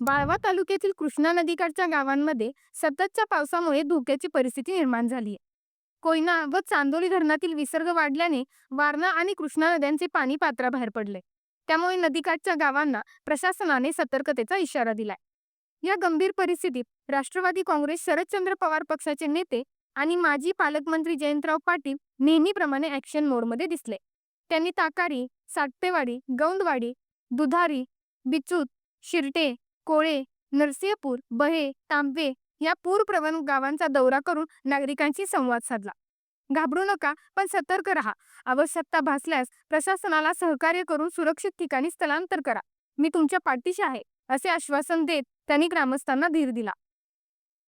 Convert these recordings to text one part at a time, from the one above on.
वाळवा तालुक्यातील कृष्णा नदीकाठच्या गावांमध्ये सततच्या पावसामुळे धोक्याची परिस्थिती निर्माण झाली आहे कोयना व चांदोली धरणातील विसर्ग वाढल्याने वारणा आणि कृष्णा नद्यांचे पाणी पात्राबाहेर पडले. त्यामुळे नदीकाठच्या गावांना प्रशासनाने सतर्कतेचा इशारा दिलाय. या गंभीर परिस्थितीत राष्ट्रवादी काँग्रेस शरदचंद्र पवार पक्षाचे नेते आणि माजी पालकमंत्री जयंतराव पाटील नेहमीप्रमाणे ऍक्शन मोडमध्ये दिसले. त्यांनी ताकारी साटपेवाडी गौंदवाडी दुधारी बिचूत शिरटे कोळे नरसिंहपूर बहे तांबे या पूरप्रवण गावांचा दौरा करून नागरिकांशी संवाद साधला. घाबरू नका पण सतर्क रहा. आवश्यकता भासल्यास प्रशासनाला सहकार्य करून सुरक्षित ठिकाणी स्थलांतर करा. मी तुमच्या पाठीशी आहे असे आश्वासन देत त्यांनी ग्रामस्थांना धीर दिला.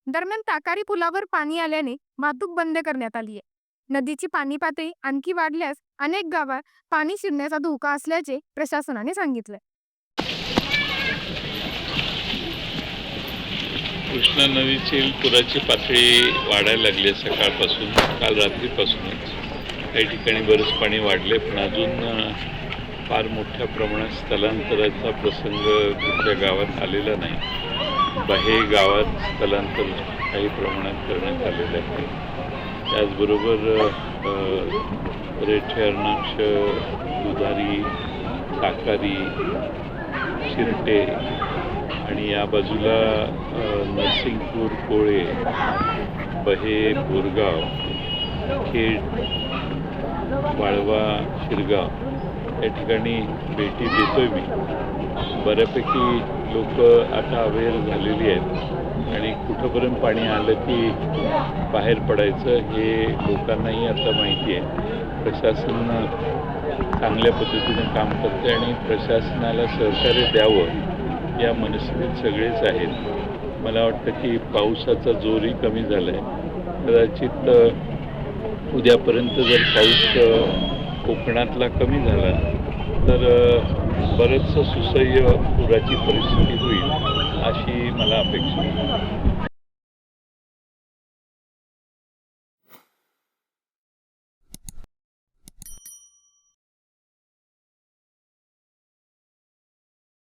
दरम्यान ताकारी पुलावर पाणी आल्याने वाहतूक बंद करण्यात आली आहे नदीची पाणी पातळी आणखी वाढल्यास अनेक गावात पाणी शिरण्याचा धोका असल्याचे प्रशासनाने सांगितले कृष्णा नदीतील पुराची पातळी वाढायला लागली आहे सकाळपासून काल रात्रीपासूनच. काही ठिकाणी बरंच पाणी वाढले पण अजून फार मोठ्या प्रमाणात स्थलांतराचा प्रसंग कुठल्या गावात आलेला नाही. बाहे गावात स्थलांतर काही प्रमाणात करण्यात आलेलं आहे. त्याचबरोबर अ, रेठे दुधारी साकारी शिरटे आणि या बाजूला नरसिंगपूर कोळे बहे बोरगाव खेड वाळवा शिरगाव या ठिकाणी भेटी देतोय मी. बऱ्यापैकी लोक आता अवेअर झालेली आहेत आणि कुठंपर्यंत पाणी आलं की बाहेर पडायचं हे लोकांनाही आता माहिती आहे. प्रशासन चांगल्या पद्धतीनं काम करते आणि प्रशासनाला सहकार्य द्यावं या मनस्थितीत सगळेच आहेत. मला वाटतं की पावसाचा जोरही कमी झाला आहे कदाचित उद्यापर्यंत जर पाऊस कोकणातला कमी झाला तर बरंचसं सुसह्य पुराची परिस्थिती होईल अशी मला अपेक्षा आहे.